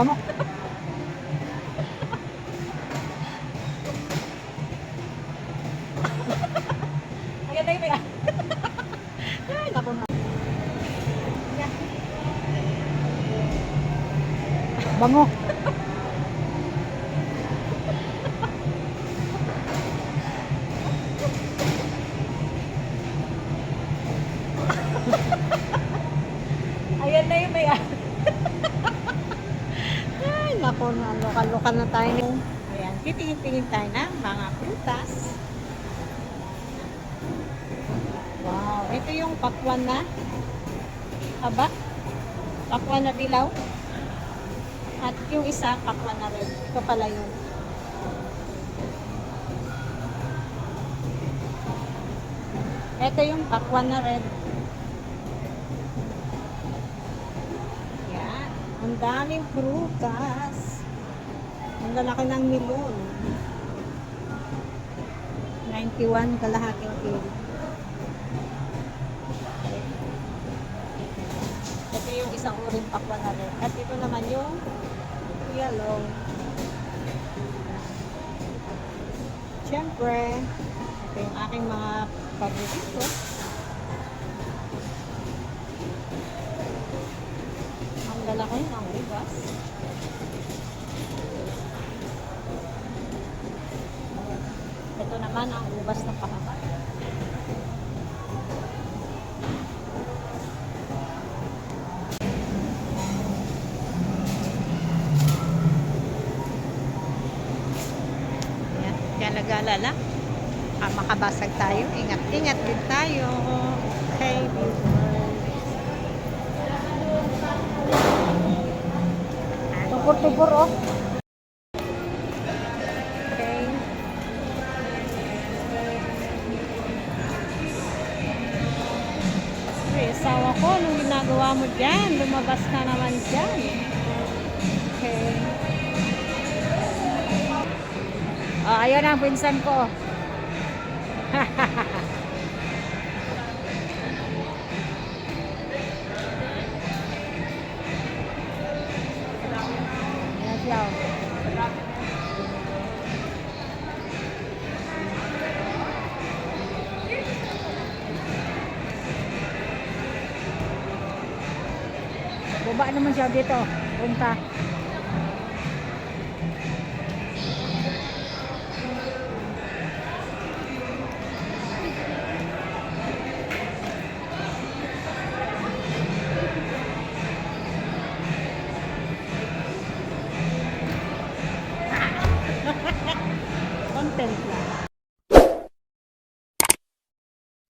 Bango. Ayan na yung may... Ay, naku na. Bango. Ayan na yung may... Ay, naku na. Tayo. Ayan, titingin-tingin tayo ng mga prutas. Wow, ito yung pakwan na. Aba? Pakwan na dilaw. At yung isa, pakwan na red. Ito pala yun. Ito yung pakwan na red. Ang daming prutas. Ang lalaki ng milon. 91 kalahating kilo. Ito yung isang uring pakwa na rin. At ito naman yung yellow. Siyempre, ito yung aking mga paborito. Ang lalaki ng ubas. Ito naman ang ubas ng pahaba. Kaya nag-aalala. Ah, makabasag tayo. Ingat-ingat din tayo. Okay, viewers. Tupur-tupur, oh. Okay. Uy, asawa ko, anong ginagawa mo dyan? Lumabas ka naman dyan. Okay. Oh, ayun ang pinsan ko. Baba naman siya dito. Punta. Content lang.